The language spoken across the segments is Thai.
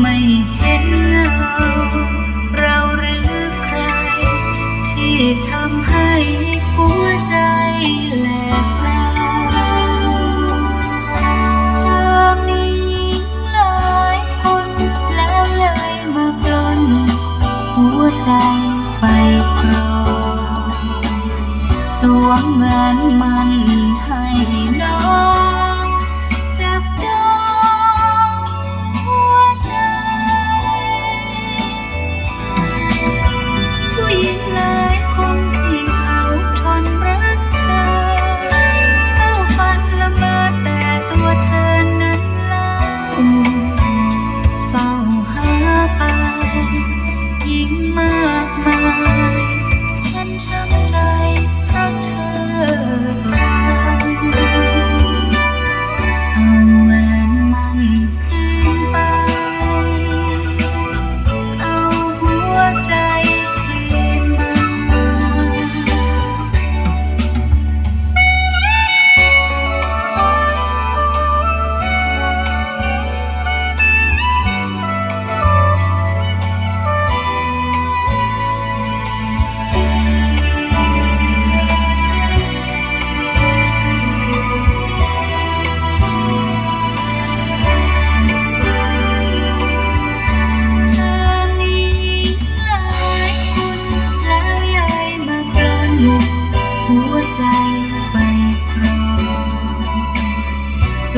ไม่เห็นเงาเราหรือใคร ที่ทำให้หัวใจแหลกราเธอมีหญิงหลายคนแล้วเลยมากลนหัวใจไปครองสวมแหวนมัน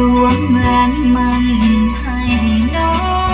สวมแหวนมันให้น้อง